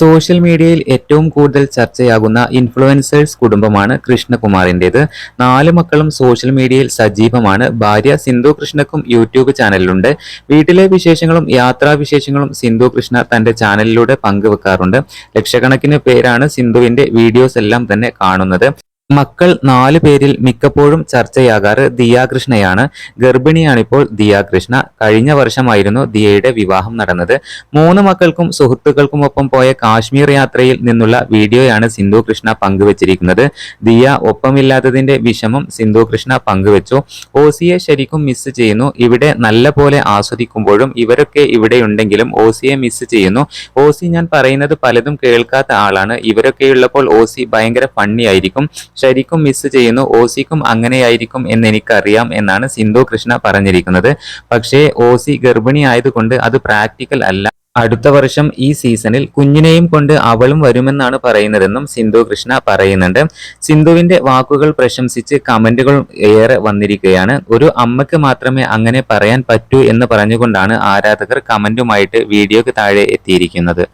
Social മീഡിയയിൽ ഏറ്റവും കൂടുതൽ ചർച്ചയാകുന്ന ഇൻഫ്ലുവൻസേഴ്സ് കുടുംബമാണ് കൃഷ്ണകുമാറിന്റെത്. നാല് മക്കളും സോഷ്യൽ മീഡിയയിൽ സജീവമാണ്. ഭാര്യ സിന്ധു കൃഷ്ണക്കും യൂട്യൂബ് ചാനലിലുണ്ട്. വീട്ടിലെ വിശേഷങ്ങളും യാത്രാ വിശേഷങ്ങളും സിന്ധു കൃഷ്ണ തന്റെ ചാനലിലൂടെ പങ്കുവെക്കാറുണ്ട്. ലക്ഷക്കണക്കിന് പേരാണ് സിന്ധുവിന്റെ വീഡിയോസ് എല്ലാം തന്നെ കാണുന്നത്. മക്കൾ നാലു പേരിൽ മിക്കപ്പോഴും ചർച്ചയാകാറ് ദിയാകൃഷ്ണയാണ്. ഗർഭിണിയാണിപ്പോൾ ദിയാകൃഷ്ണ. കഴിഞ്ഞ വർഷമായിരുന്നു ദിയയുടെ വിവാഹം നടന്നത്. മൂന്ന് മക്കൾക്കും സുഹൃത്തുക്കൾക്കുമൊപ്പം പോയ കാശ്മീർ യാത്രയിൽ നിന്നുള്ള വീഡിയോയാണ് സിന്ധു കൃഷ്ണ പങ്കുവച്ചിരിക്കുന്നത്. ദിയ ഒപ്പമില്ലാത്തതിന്റെ വിഷമം സിന്ധു കൃഷ്ണ പങ്കുവച്ചു. ഓസിയെ ശരിക്കും മിസ് ചെയ്യുന്നു. ഇവിടെ നല്ല പോലെ ആസ്വദിക്കുമ്പോഴും ഇവരൊക്കെ ഇവിടെയുണ്ടെങ്കിലും ഓസിയെ മിസ് ചെയ്യുന്നു. ഓസി ഞാൻ പറയുന്നത് പലതും കേൾക്കാത്ത ആളാണ്. ഇവരൊക്കെ ഉള്ളപ്പോൾ ഓസി ഭയങ്കര ഫണ്ണി ആയിരിക്കും. ശരിക്കും മിസ് ചെയ്യുന്നു ഓസിക്കും അങ്ങനെയായിരിക്കും എന്ന് എനിക്കറിയാം എന്നാണ് സിന്ധു കൃഷ്ണ പറഞ്ഞിരിക്കുന്നത്. പക്ഷേ ഓസി ഗർഭിണി ആയതുകൊണ്ട് അത് പ്രാക്ടിക്കൽ അല്ല. അടുത്ത വർഷം ഈ സീസണിൽ കുഞ്ഞിനെയും കൊണ്ട് അവളും വരുമെന്നാണ് പറയുന്നതെന്നും സിന്ധു കൃഷ്ണ പറയുന്നുണ്ട്. സിന്ധുവിന്റെ വാക്കുകൾ പ്രശംസിച്ച് കമന്റുകൾ ഏറെ വന്നിരിക്കുകയാണ്. ഒരു അമ്മയ്ക്ക് മാത്രമേ അങ്ങനെ പറയാൻ പറ്റൂ എന്ന് പറഞ്ഞുകൊണ്ടാണ് ആരാധകർ കമന്റുമായിട്ട് വീഡിയോക്ക് താഴെ എത്തിയിരിക്കുന്നത്.